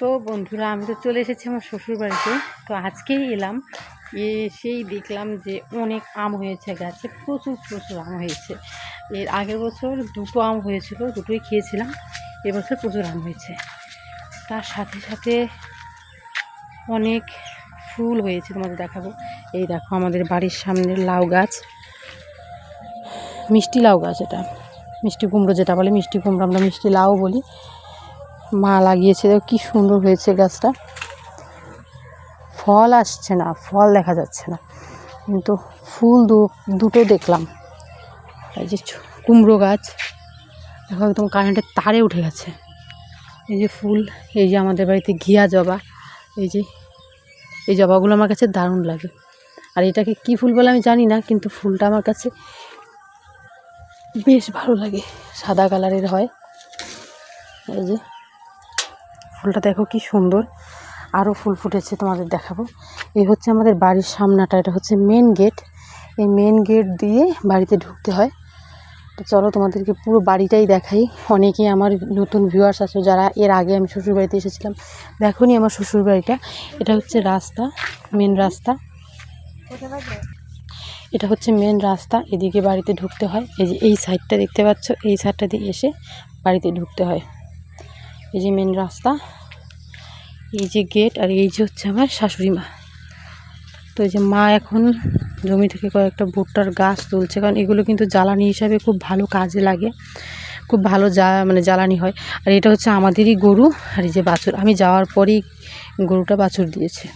তো বন্ধুরা, আমি তো চলে এসেছি আমার শ্বশুর বাড়িতে তো আজকেই এলাম, এসেই দেখলাম যে অনেক আম হয়েছে গাছে, প্রচুর প্রচুর আম হয়েছে। এর আগের বছর দুটো আম হয়েছিল, দুটোই খেয়েছিলাম, এবছর প্রচুর আম হয়েছে। তার সাথে সাথে অনেক ফুল হয়েছে, তোমাদের দেখাবো। এই দেখো, আমাদের বাড়ির সামনে লাউ গাছ, মিষ্টি লাউ গাছ এটা, মিষ্টি কুমড়ো যেটা বলে, মিষ্টি কুমড়ো আমরা মিষ্টি লাউ বলি। মা লাগিয়েছে কি সুন্দর হয়েছে গাছটা। ফল আসছে না, ফল দেখা যাচ্ছে না। কিন্তু ফুল দু, দুটো দেখলাম। এই যে কুমড়ো গাছ, দেখো একদম কারেন্টের তারে উঠে গেছে। এই যে ফুল, এই যে আমাদের বাড়িতে ঘিয়া জবা, এই যে, এই জবাগুলো আমার কাছে দারুণ লাগে। আর এটাকে কি ফুল বলে আমি জানি না, কিন্তু ফুলটা আমার কাছে বেশ ভালো লাগে, সাদা কালারের হয়। এই যে ফুলটা দেখো কি সুন্দর। আরও ফুল ফুটেছে, তোমাদের দেখাবো। এই হচ্ছে আমাদের বাড়ির সামনাটা, এটা হচ্ছে মেন গেট এই মেন গেট দিয়ে বাড়িতে ঢুকতে হয়। তো চলো তোমাদেরকে পুরো বাড়িটাই দেখাই। অনেকেই আমার নতুন ভিউয়ার্স আছে, যারা এর আগে আমি শ্বশুর বাড়িতে এসেছিলাম দেখো নি আমার শ্বশুর বাড়িটা এটা হচ্ছে রাস্তা মেন রাস্তা। এটা হচ্ছে মেন রাস্তা, এদিকে বাড়িতে ঢুকতে হয়। এই যে এই সাইডটা দেখতে পাচ্ছ, এই সাইডটা দিয়ে এসে বাড়িতে ঢুকতে হয়। এই যে মেন রাস্তা, এই যে গেট আর এই যে হচ্ছে আমার শাশুড়ি মা। তো এই যে মা এখন জমি থেকে কয়েকটা ভুট্টার গাছ তুলছে, কারণ এগুলো কিন্তু জ্বালানি হিসাবে খুব ভালো কাজে লাগে, খুব ভালো যা মানে জ্বালানি হয়। আর এটা হচ্ছে আমাদেরই গরু আর এই যে বাছুর। আমি যাওয়ার পরেই গরুটা বাছুর দিয়েছে।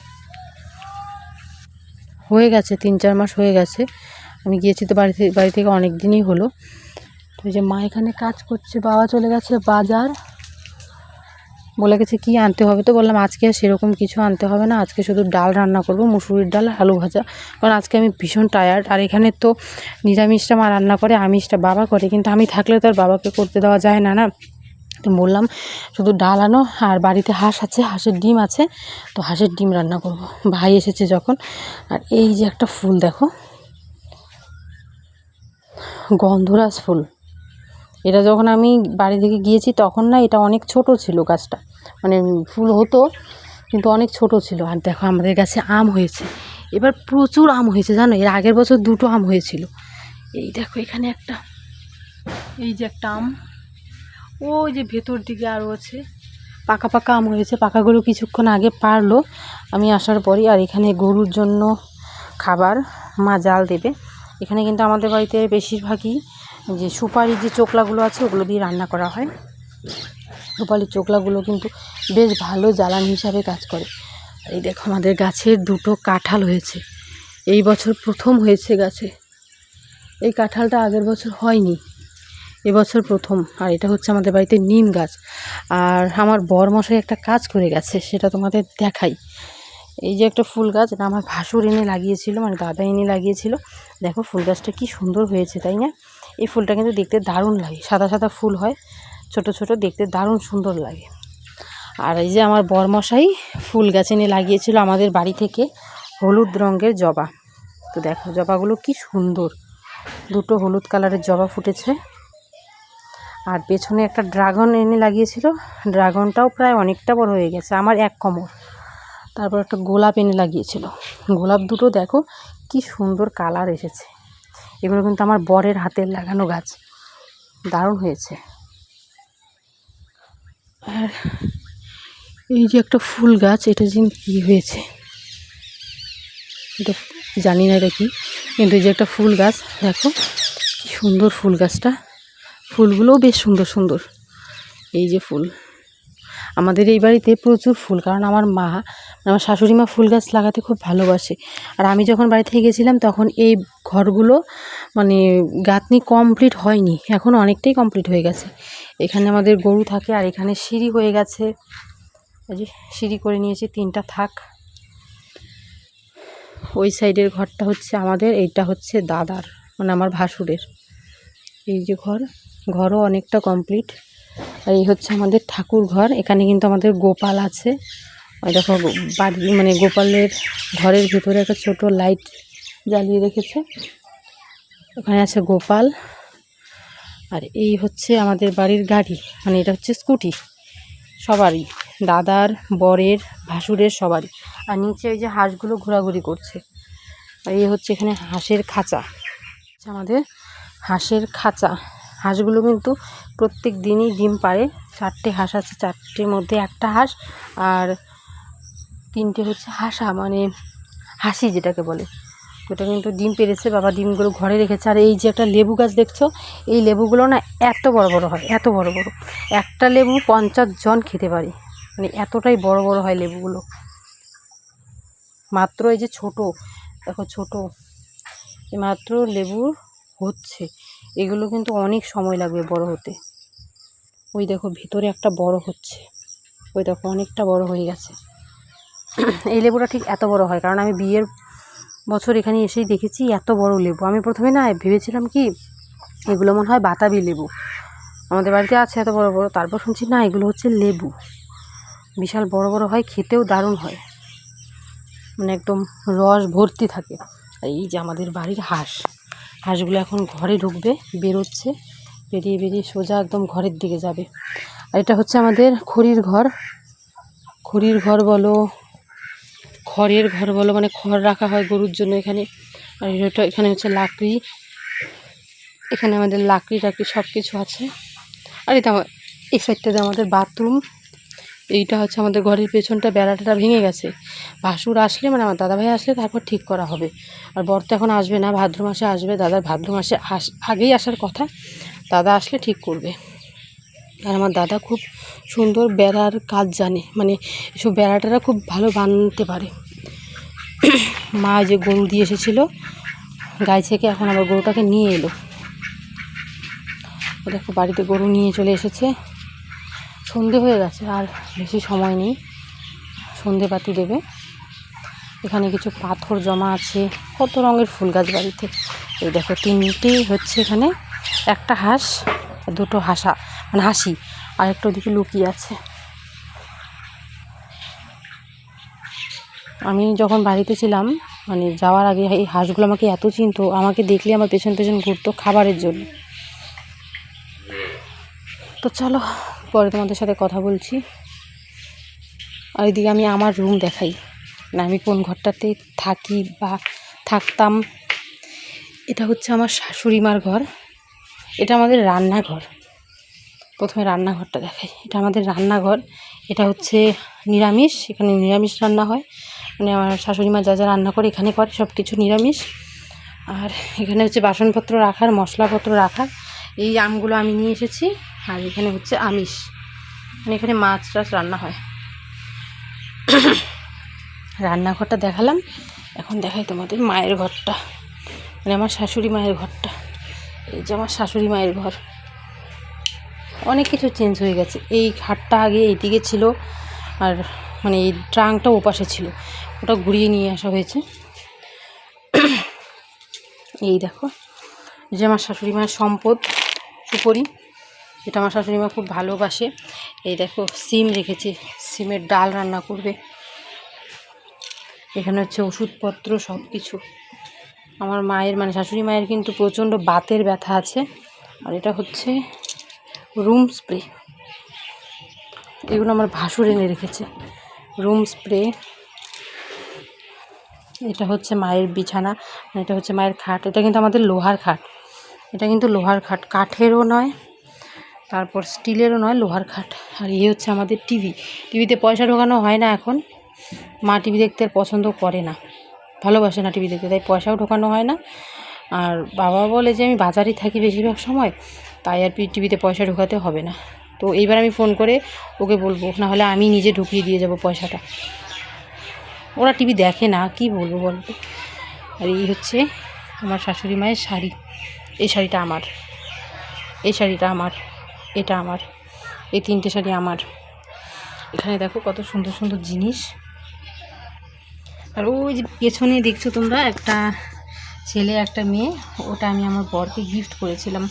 হয়ে গেছে, তিন চার মাস হয়ে গেছে। আমি গিয়েছি তো বাড়ি থেকে বাড়ি থেকে অনেক দিনই হলো। তো যে মা এখানে কাজ করছে, বাবা চলে গেছে বাজার। বলে গেছে, কী আনতে হবে? তো বললাম, আজকে আর সেরকম কিছু আনতে হবে না। আজকে শুধু ডাল রান্না করব, মুসুরির ডাল, আলু ভাজা। কারণ আজকে আমি ভীষণ টায়ার্ড আর এখানে তো নিরামিষটা মা রান্না করে আমিষটা বাবা করে। কিন্তু আমি থাকলে তো আর বাবাকে করতে দেওয়া যায় না না? তো বললাম, শুধু ডাল আনো, আর বাড়িতে হাঁস আছে, হাঁসের ডিম আছে, তো হাঁসের ডিম রান্না করব। ভাই এসেছে যখন, আর এই যে একটা ফুল দেখো, গন্ধরাজ ফুল। এটা যখন আমি বাড়ি থেকে গিয়েছি তখন না এটা অনেক ছোট ছিল গাছটা। মানে ফুল হতো, কিন্তু অনেক ছোট ছিল। আর দেখো আমাদের গাছে আম হয়েছে। এবার প্রচুর আম হয়েছে, জানো? এর আগের বছর দুটো আম হয়েছিল। এই দেখো এখানে একটা। এই যে একটা আম। ওই যে ভেতর দিকে আরও আছে। পাকা পাকা আম হয়েছে। পাকাগুলো কিছুক্ষণ আগে পারল। আমি আসার পরই আর এখানে গরুর জন্য খাবার মা জাল দেবে। এখানে কিন্তু আমাদের বাড়িতে বেশিরভাগই যে সুপারি যে চোকলাগুলো আছে, ওগুলো দিয়ে রান্না করা হয়। সুপারির চোকলাগুলো কিন্তু বেশ ভালো জ্বালানি হিসাবে কাজ করে। এই দেখো আমাদের গাছের দুটো কাঁঠাল হয়েছে। এই বছর প্রথম হয়েছে গাছে। এই কাঁঠালটা আগের বছর হয়নি এবছর প্রথম। আর এটা হচ্ছে আমাদের বাড়িতে নিম গাছ। আর আমার বরমশাই একটা কাজ করে গেছে, সেটা তোমাদের দেখাই। এই যে একটা ফুল গাছ, এটা আমার ভাসুর এনে লাগিয়েছিল মানে দাদা এনে লাগিয়েছিল। দেখো ফুল গাছটা কি সুন্দর হয়েছে, তাই না? এই ফুলটা কিন্তু দেখতে দারুণ লাগে, সাদা সাদা ফুল হয়, ছোট ছোট দেখতে দারুণ সুন্দর লাগে। আর এই যে আমার বরমশাই ফুল গাছ এনে লাগিয়েছিল আমাদের বাড়ি থেকে হলুদ রঙের জবা। তো দেখো জবাগুলো কি সুন্দর, দুটো হলুদ কালারের জবা ফুটেছে। আর পেছনে একটা ড্রাগন এনে লাগিয়েছিল, ড্রাগনটাও প্রায় অনেকটা বড় হয়ে গেছে, আমার এক কোমর। তারপর একটা গোলাপ এনে লাগিয়েছিল, গোলাপ দুটো দেখো কি সুন্দর কালার এসেছে। এগুলো কিন্তু আমার বরের হাতের লাগানো গাছ। দারুণ হয়েছে। আর এই যে একটা ফুল গাছ, এটা যে কী হয়েছে? এটা জানি না এটা কি। কিন্তু এই যে একটা ফুল গাছ, দেখো, কি সুন্দর ফুল গাছটা। ফুলগুলোও বেশ সুন্দর সুন্দর। এই যে ফুল। আমাদের এই বাড়িতে প্রচুর ফুল, কারণ আমার মা, আমার শাশুড়ি মা ফুল গাছ লাগাতে খুব ভালোবাসে। আর আমি যখন বাড়ি থেকে গেছিলাম, তখন এই ঘরগুলো মানে গাঁথনি কমপ্লিট হয়নি, এখন অনেকটাই কমপ্লিট হয়ে গেছে। এখানে আমাদের গরু থাকে, আর এখানে সিঁড়ি হয়ে গেছে। যে সিঁড়ি করে নিয়েছি, তিনটা থাক। ওই সাইডের ঘরটা হচ্ছে আমাদের, এইটা হচ্ছে দাদার মানে আমার ভাসুরের। এই যে ঘর, ঘরও অনেকটা কমপ্লিট আর এই হচ্ছে আমাদের ঠাকুর ঘর এখানে কিন্তু আমাদের গোপাল আছে। দেখো, বাড়ি মানে গোপালের ঘরের ভিতরে একটা ছোট লাইট জ্বালিয়ে রেখেছে। ওখানে আছে গোপাল। আর এই হচ্ছে আমাদের বাড়ির গাড়ি। মানে এটা হচ্ছে স্কুটি। সবারই, দাদার, বরের, ভাসুরের সবারই। আর নিচে ওই যে হাঁসগুলো ঘোরাঘুরি করছে। আর এই হচ্ছে এখানে হাঁসের খাঁচা। আমাদের হাঁসের খাঁচা। হাঁসগুলো কিন্তু প্রত্যেক দিনই ডিম পাড়ে। চারটে হাঁস আছে, চারটের মধ্যে একটা হাঁস আর তিনটে হচ্ছে হাঁসা মানে হাসি যেটাকে বলে। ওটা কিন্তু ডিম পেরেছে বাবা ডিমগুলো ঘরে রেখেছে। আর এই যে একটা লেবু গাছ দেখছ, এই লেবুগুলো না এত বড় বড় হয়, এত বড় বড়। একটা লেবু পঞ্চাশ জন খেতে পারি মানে এতটাই বড় বড় হয় লেবুগুলো। মাত্র এই যে ছোট, দেখো ছোট মাত্র লেবু হচ্ছে। এগুলো কিন্তু অনেক সময় লাগবে বড় হতে। ওই দেখো, ভিতরে একটা বড় হচ্ছে। ওই দেখো, অনেকটা বড় হয়ে গেছে। এই লেবুটা ঠিক এত বড় হয়, কারণ আমি বিয়ের বছর এখানে এসেই দেখেছি এত বড় লেবু। আমি প্রথমে না ভেবেছিলাম কি, এগুলো মনে হয় বাতাবি লেবু। আমাদের বাড়িতে আছে এত বড় বড়, তারপর শুনছি না, এগুলো হচ্ছে লেবু। বিশাল বড় বড় হয়, খেতেও দারুণ হয়। মানে একদম রস ভর্তি থাকে। এই যে আমাদের বাড়ির হাঁস। হাঁসগুলো এখন ঘরে ঢুকবে, বেরোচ্ছে, বেরিয়ে বেরিয়ে সোজা একদম ঘরের দিকে যাবে। আর এটা হচ্ছে আমাদের খড়ির ঘর। খড়ির ঘর বলো, খড়ের ঘর বলো মানে খড় রাখা হয় গরুর জন্য এখানে। আর এটা এখানে হচ্ছে লাকড়ি। এখানে আমাদের লাকড়ি টাকড়ি সব কিছু আছে। আর এটা এই সাইডটাতে আমাদের বাথরুম এইটা হচ্ছে আমাদের ঘরের পেছনটা বেড়াটা ভেঙে গেছে। ভাসুর আসলে মানে আমার দাদাভাই আসলে তারপর ঠিক করা হবে। আর বর তো এখন আসবে না, ভাদ্র মাসে আসবে, দাদার ভাদ্র মাসে আস, আগেই আসার কথা, দাদা আসলে ঠিক করবে। আর আমার দাদা খুব সুন্দর বেড়ার কাজ জানে মানে এসব বেড়াটারা খুব ভালো বানাতে পারে। মা যে গরু দিয়ে এসেছিল, গাই থেকে এখন আবার গরুটাকে নিয়ে এলো। দেখো বাড়িতে গরু নিয়ে চলে এসেছে। সন্ধে হয়ে গেছে, আর বেশি সময় নেই। সন্ধে বাতি দেবে। এখানে কিছু পাথর জমা আছে, কত রঙের ফুল গাছ বাড়িতে। এই দেখো তিনটেই হচ্ছে এখানে, একটা হাঁস, দুটো হাসা মানে হাসি, আর একটা ওদিকে লুকিয়ে আছে। আমি যখন বাড়িতে ছিলাম মানে যাওয়ার আগে এই হাঁসগুলো আমাকে এত চিনতো, আমাকে দেখলে আমার পেছন পেছন ঘুরতো খাবারের জন্য। তো চলো পরে তোমাদের সাথে কথা বলছি। আর এদিকে আমি আমার রুম দেখাই। না আমি কোন ঘরটাতে থাকি বা থাকতাম, এটা হচ্ছে আমার শাশুড়ি মার ঘর। এটা আমাদের রান্নাঘর। প্রথমে রান্নাঘরটা দেখাই। এটা আমাদের রান্নাঘর। এটা হচ্ছে নিরামিষ। এখানে নিরামিষ রান্না হয়। মানে আমার শাশুড়ি মা যা যা রান্না করে, এখানে করে সব কিছু নিরামিষ। আর এখানে হচ্ছে বাসনপত্র রাখার, মশলাপত্র রাখার। এই আমগুলো আমি নিয়ে এসেছি। আর এখানে হচ্ছে আমিষ। মানে এখানে মাছ টাছ রান্না হয়। রান্নাঘরটা দেখালাম। এখন দেখাই তোমাদের মায়ের ঘরটা। মানে আমার শাশুড়ি মায়ের ঘরটা। এই যে আমার শাশুড়ি মায়ের ঘর। অনেক কিছু চেঞ্জ হয়ে গেছে। এই খাটটা আগে এইদিকে ছিল আর মানে এই ট্রাঙ্কটা ওপাশে ছিল। ওটা ঘুরিয়ে নিয়ে আসা হয়েছে। এই দেখো। যে আমার শাশুড়ি মায়ের সম্পদ, সুপরি। যেটা আমার শাশুড়ি মা খুব ভালোবাসে। এই দেখো, সিম রেখেছি, সিমের ডাল রান্না করবে। এখানে হচ্ছে ওষুধপত্র সব কিছু আমার মায়ের মানে শাশুড়ি মায়ের কিন্তু প্রচণ্ড বাতের ব্যথা আছে। আর এটা হচ্ছে রুম স্প্রে। এগুলো আমার ভাসুর এনে রেখেছে। Room spray. এটা হচ্ছে মায়ের বিছানা এটা হচ্ছে মায়ের খাট। এটা কিন্তু আমাদের লোহার খাট। এটা কিন্তু লোহার খাট, কাঠেরও নয়। তারপর স্টিলেরও নয়, লোহার খাট। আর এই হচ্ছে আমাদের টিভি। টিভিতে পয়সা ঢোকানো হয় না এখন। মা টিভি দেখতে পছন্দ করে না। ভালোবাসে না টিভি দেখতে, তাই পয়সাও ঢোকানো হয় না। আর বাবা বলে যে, আমি বাজারেই থাকি বেশিরভাগ সময়, তাই আর টিভিতে পয়সা ঢোকাতে হবে না। তো এইবার আমি ফোন করে ওকে বলব, না হলে আমি নিজে ঢুকিয়ে দিয়ে যাব পয়সাটা। ওরা টিভি দেখে না, কি বলব বলতো? আর এই হচ্ছে আমার শাশুড়ি মায়ের শাড়ি। এই শাড়িটা আমার। এই শাড়িটা আমার। এটা আমার। এই তিনটে শাড়ি আমার। এখানে দেখো কত সুন্দর সুন্দর জিনিস। আর ওই যে পেছনে দেখছ তোমরা একটা ছেলে, একটা মেয়ে, ওটা আমি আমার বরকে গিফট করেছিলাম।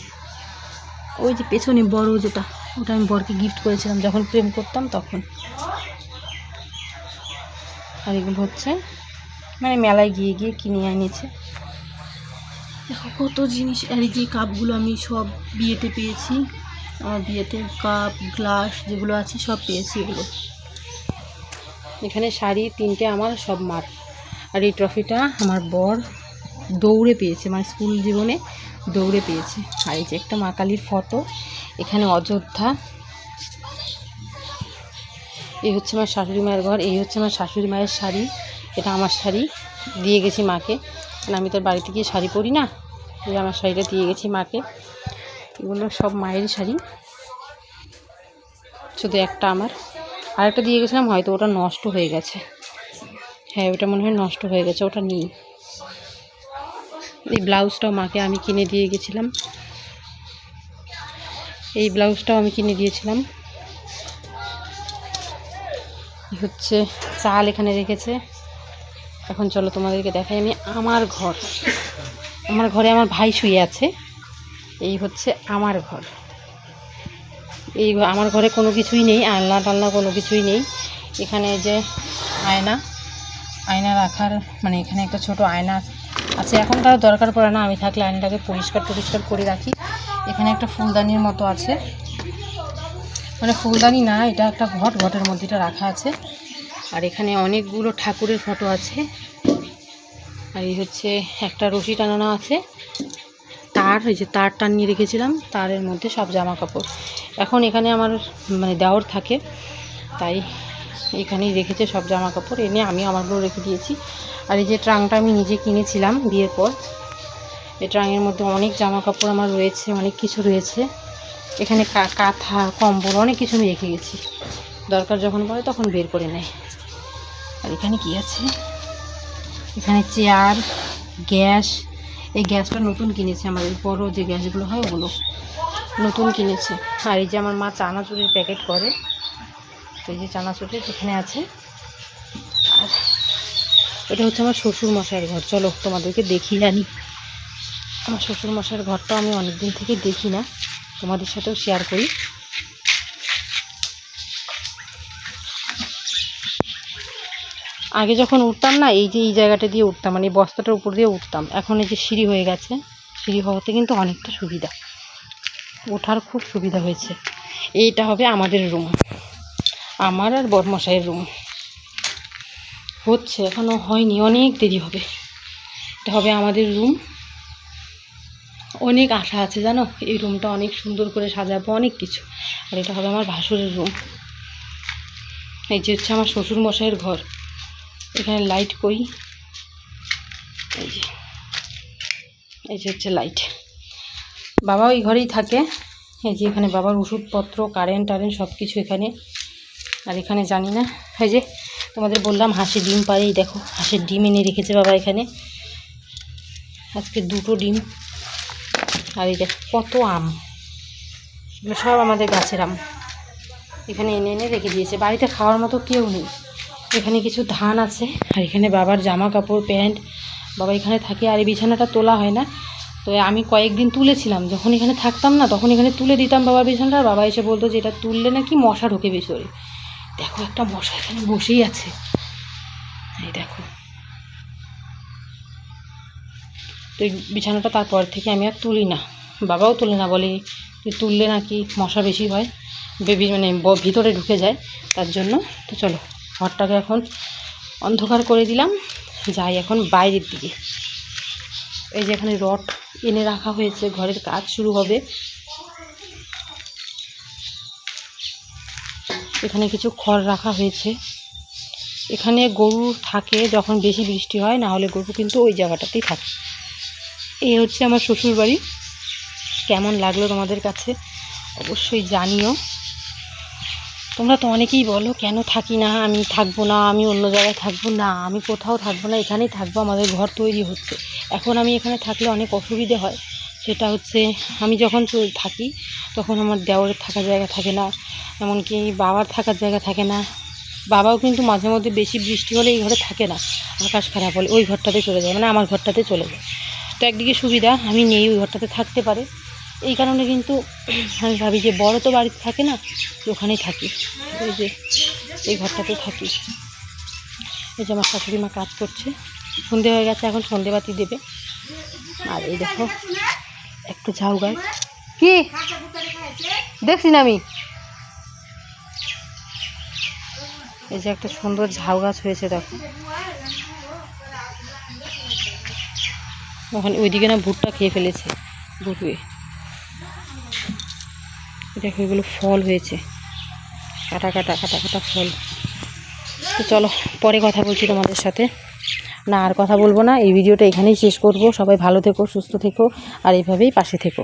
ওই যে পেছনে বড় যেটা, ওটা আমি বরকে গিফট করেছিলাম যখন প্রেম করতাম তখন। আর এগুলো হচ্ছে মানে মেলায় গিয়ে গিয়ে কিনে এনেছে। দেখো কত জিনিস, আর এই যে কাপগুলো আমি সব বিয়েতে পেয়েছি। আমার বিয়েতে কাপ, গ্লাস যেগুলো আছে সব পেয়েছি এগুলো। এখানে শাড়ি তিনটে আমার, সব মার। আর এই ট্রফিটা আমার বর দৌড়ে পেয়েছে মানে স্কুল জীবনে দৌড়ে পেয়েছে। আর এই যে একটা মা কালীর ফটো, এখানে অযোধ্যা। এই হচ্ছে আমার শাশুড়ি মায়ের ঘর, এই হচ্ছে আমার শাশুড়ি মায়ের শাড়ি, এটা আমার শাড়ি। দিয়ে গেছি মাকে। কারণ আমি তোর বাড়িতে গিয়ে শাড়ি পরি না, এই আমার শাড়িটা দিয়ে গেছি মাকে। এগুলো সব মায়েরই শাড়ি। শুধু একটা আমার। আরেকটা দিয়ে গেছিলাম, হয়তো ওটা নষ্ট হয়ে গেছে। হ্যাঁ ওটা মনে হয় নষ্ট হয়ে গেছে, ওটা নেই। এই ব্লাউজটাও মাকে আমি কিনে দিয়ে গেছিলাম। এই ব্লাউজটাও আমি কিনে দিয়েছিলাম। হচ্ছে চাল এখানে রেখেছে। এখন চলো তোমাদেরকে দেখাই, আমি আমার ঘর। আমার ঘরে আমার ভাই শুয়ে আছে। এই হচ্ছে আমার ঘর। এই আমার ঘরে কোনো কিছুই নেই, আলনা টালনা কোনো কিছুই নেই। এখানে যে আয়না আয়না রাখার মানে এখানে একটা ছোট আয়না আছে। এখন তার দরকার পড়ে না, আমি থাকলে আয়নাটাকে পরিষ্কার টরিষ্কার করে রাখি। এখানে একটা ফুলদানির মতো আছে। মানে ফুলদানি না, এটা একটা ঘট, ঘটের মধ্যে এটা রাখা আছে। আর এখানে অনেকগুলো ঠাকুরের ফটো আছে। আর এই হচ্ছে একটা রশি টানানো আছে। তার এই যে তার টানিয়ে রেখেছিলাম, তারের মধ্যে সব জামা কাপড় এখন এখানে আমার মানে দেওর থাকে, তাই এখানেই রেখেছে সব জামা কাপড় এনে আমি আমারগুলো রেখে দিয়েছি। আর এই যে ট্রাংটা আমি নিজে কিনেছিলাম বিয়ের পর, এই ট্রাংয়ের মধ্যে অনেক জামা কাপড় আমার রয়েছে, অনেক কিছু রয়েছে। এখানে কাঁথা, কম্বল, অনেক কিছু আমি রেখে গেছি। দরকার যখন পড়ে তখন বের করে নেয়। আর এখানে কি আছে? এখানে চেয়ার, গ্যাস এই গ্যাসটা নতুন কিনেছে, আমাদের বড়ো যে গ্যাসগুলো হয় ওগুলো নতুন কিনেছে। আর এই যে আমার মা চানাচুরের প্যাকেট করে, তো এই যে চানাচুরের এখানে আছে। আর এটা হচ্ছে আমার শ্বশুর মশাইয়ের ঘর। চলো, তোমাদেরকে দেখিয়ে আনি। আমার শ্বশুর মশাইয়ের ঘরটা আমি অনেক দিন থেকে দেখি না। তোমাদের সাথেও শেয়ার করি। আগে যখন উঠতাম না, এই যে এই জায়গাটা দিয়ে উঠতাম মানে বস্তাটার উপর দিয়ে উঠতাম, এখন এই যে সিঁড়ি হয়ে গেছে, সিঁড়ি হওয়াতে কিন্তু অনেকটা সুবিধা। ওঠার খুব সুবিধা হয়েছে। এইটা হবে আমাদের রুম আমার আর বরমশাইয়ের রুম হচ্ছে এখনও হয়নি, অনেক দেরি হবে। এটা হবে আমাদের রুম অনেক আশা আছে, জানো? এই রুমটা অনেক সুন্দর করে সাজাবো, অনেক কিছু। আর এটা হবে আমার ভাসুরের রুম এই যে হচ্ছে আমার শ্বশুর মশাইয়ের ঘর। এখানে লাইট করি। এই যে এই যে হচ্ছে লাইট বাবা ওই ঘরেই থাকে। এই যে এখানে বাবার ওষুধপত্র কারেন্ট টারেন্ট সব কিছু এখানে। আর এখানে জানি না। এই যে তোমাদের বললাম হাঁসি ডিম পারে এই দেখো, হাঁসের ডিম এনে রেখেছে বাবা এখানে। আজকে দুটো ডিম। আর এই দেখো, কত আম। সব আমাদের গাছের আম। এখানে এনে এনে রেখে দিয়েছে। বাড়িতে খাওয়ার মতো কেউ নেই। এখানে কিছু ধান আছে, আর এখানে বাবার জামা কাপড় প্যান্ট। বাবা এখানে থাকে, আর এই বিছানাটা তোলা হয় না। তো আমি কয়েকদিন তুলেছিলাম, যখন এখানে থাকতাম না, তখন এখানে তুলে দিতাম বাবার বিছানাটা। বাবা এসে বলতো যে, এটা তুললে নাকি মশা ঢোকে ভেতরে? দেখো, একটা মশা এখানে বসেই আছে। এই দেখো। তো এই বিছানাটা তারপর থেকে আমি আর তুলি না। বাবাও তুলে না, বলে যে, তুললে নাকি মশা বেশি হয়, বেবি মানে ভিতরে ঢুকে যায়, তার জন্য। তো চলো। ঘরটাকে এখন অন্ধকার করে দিলাম। যাই এখন বাইরের দিকে। এই যে এখানে রড এনে রাখা হয়েছে, ঘরের কাজ শুরু হবে। এখানে কিছু খড় রাখা হয়েছে। এখানে গরু থাকে যখন বেশি বৃষ্টি হয়, না হলে গরু কিন্তু ওই জায়গাটাতেই থাকে। এই হচ্ছে আমার শ্বশুর বাড়ি কেমন লাগল তোমাদের কাছে? অবশ্যই জানিও। তোমরা তো অনেকেই বলো, কেন থাকি না? আমি থাকব না, আমি অন্য জায়গায় থাকব? না, আমি কোথাও থাকব না, এখানেই থাকব, আমাদের ঘর তৈরি হচ্ছে। এখন আমি এখানে থাকলে অনেক অসুবিধে হয়। সেটা হচ্ছে, আমি যখন থাকি, তখন আমার দেওরের থাকার জায়গা থাকে না, এমনকি বাবার থাকার জায়গা থাকে না। বাবাও কিন্তু মাঝে মধ্যে বেশি বৃষ্টি হলে এই ঘরে থাকে না, আকাশ খারাপ হলে ওই ঘরটাতে চলে যায় মানে আমার ঘরটাতে চলে যায়। তো একদিকে সুবিধা, আমি নেই, ওই ঘরটাতে থাকতে পারে। এই কারণে কিন্তু আমি ভাবি যে বড় তো বাড়িতে থাকে না, ওখানেই থাকি। এই যে এই ঘরটাতে থাকি। এই যে আমার শাশুড়ি মা কাজ করছে। সন্ধে হয়ে গেছে, এখন সন্ধে বাতি দেবে। আর এই দেখো, একটু ঝাউ গাছ। কি? দেখছি না আমি। এই যে একটা সুন্দর ঝাউ গাছ হয়েছে, দেখো। ওখানে ওইদিকে না ভুট্টা খেয়ে ফেলেছে, ভুটুয়ে। দেখো এগুলো ফল হয়েছে। কাটা কাটা কাটা কাটা ফল। তো চলো, পরে কথা বলছি তোমাদের সাথে। না, আর কথা বলব না। এই ভিডিওটা এখানেই শেষ করব। সবাই ভালো থেকো, সুস্থ থেকো, আর এইভাবেই পাশে থেকো।